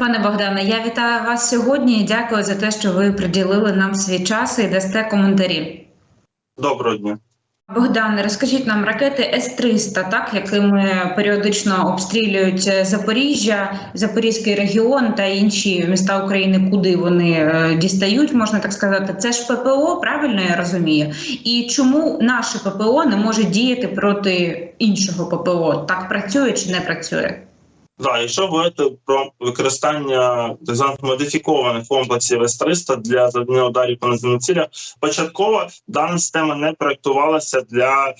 Пане Богдане, я вітаю вас сьогодні і дякую за те, що ви приділили нам свій час і дасте коментарі. Доброго дня. Богдане, розкажіть нам ракети С-300, так якими періодично обстрілюють Запоріжжя, Запорізький регіон та інші міста України, куди вони е, дістають, можна так сказати. Це ж ППО, правильно я розумію? І чому наше ППО не може діяти проти іншого ППО? Так працює чи не працює? Да, якщо говорити про використання так званих модифікованих комплексів С-300 для завдання ударів по наземним цілям, початково дана система не проектувалася для е,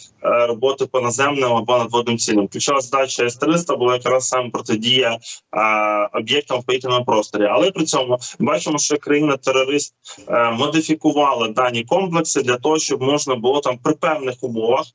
роботи по наземним або надводним цілям. Ключова задача С-300 була якраз саме протидія е, об'єктам в повітряному просторі. Але при цьому бачимо, що країна-терорист е, модифікувала дані комплекси для того, щоб можна було там при певних умовах.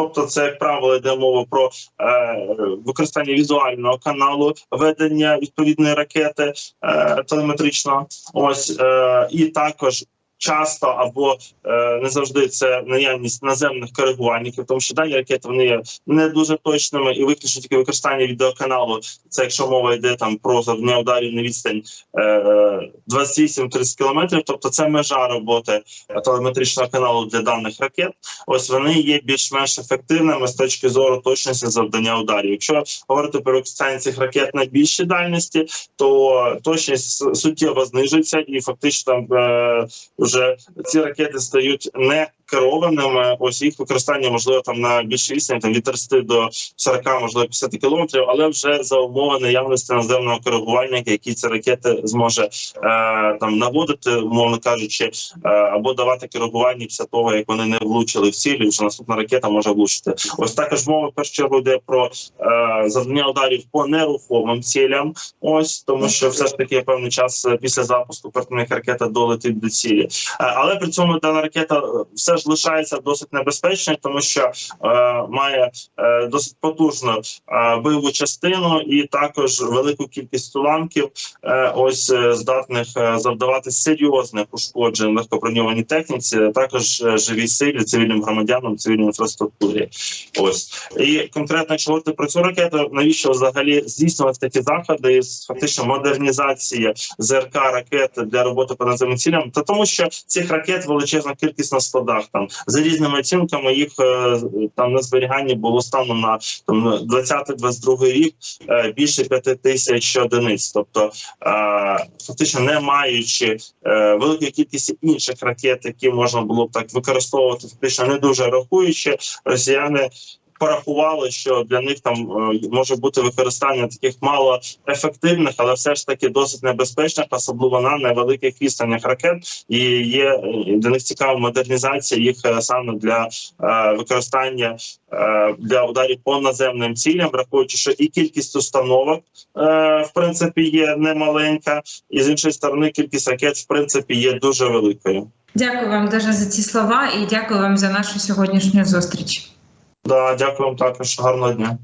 Тобто, це як правило йде мова про е, використання візуального каналу, ведення відповідної ракети е, телеметричного. Ось е, і також. Часто або е, не завжди це наявність наземних коригувальників, тому що дані ракети вони є не дуже точними і виключно тільки використання відеоканалу. Це якщо мова йде там про завдання ударів на відстань е, 28-30 кілометрів. Тобто це межа роботи телеметричного каналу для даних ракет. Ось вони є більш-менш ефективними з точки зору точності завдання ударів. Якщо говорити про використання цих ракет на більшій дальності, то точність суттєво знижується, і фактично е, вже ці ракети стають не керованими. Ось їх використання можливо там на більшій відстані, там від 30 до 40, можливо 50 кілометрів, але вже за умови наявності наземного коригувальника, який ці ракети зможе е, там наводити, умовно кажучи, е, або давати коригування після того, як вони не влучили в ціль, і вже наступна ракета може влучити. Ось також мова в першу чергу йде про е, завдання ударів по нерухомим цілям. Ось тому, що все ж таки певний час після запуску партнерних ракета долетить до цілі, Е, але при цьому дана ракета е, все ж лишається досить небезпечною, тому що е, має е, досить потужну е, бойову частину і також велику кількість уламків, е, ось е, здатних е, завдавати серйозних ушкоджень легкоброньованій техніці, також е, живій силі, цивільним громадянам, цивільній інфраструктурі. Ось і конкретно якщо говорити про цю ракету, навіщо взагалі здійснювати такі заходи з фактично модернізації ЗРК ракет для роботи по наземним цілям? Та тому, що цих ракет величезна кількість на складах. Там за різними оцінками їх е, там на зберіганні було станом на там 20-22 рік е, більше п'яти тисяч одиниць. Тобто, е, фактично не маючи великої кількості інших ракет, які можна було б так використовувати, фактично не дуже рахуючи, росіяни. Порахували, що для них там е, може бути використання таких мало ефективних, але все ж таки досить небезпечних, особливо на невеликих відстанях ракет, і є е, для них цікава модернізація їх е, саме для використання для ударів по наземним цілям, враховуючи, що і кількість установок в принципі є немаленька, і з іншої сторони кількість ракет в принципі є дуже великою. Дякую вам дуже за ці слова і дякую вам за нашу сьогоднішню зустріч. Да, дякую вам також. Гарного дня.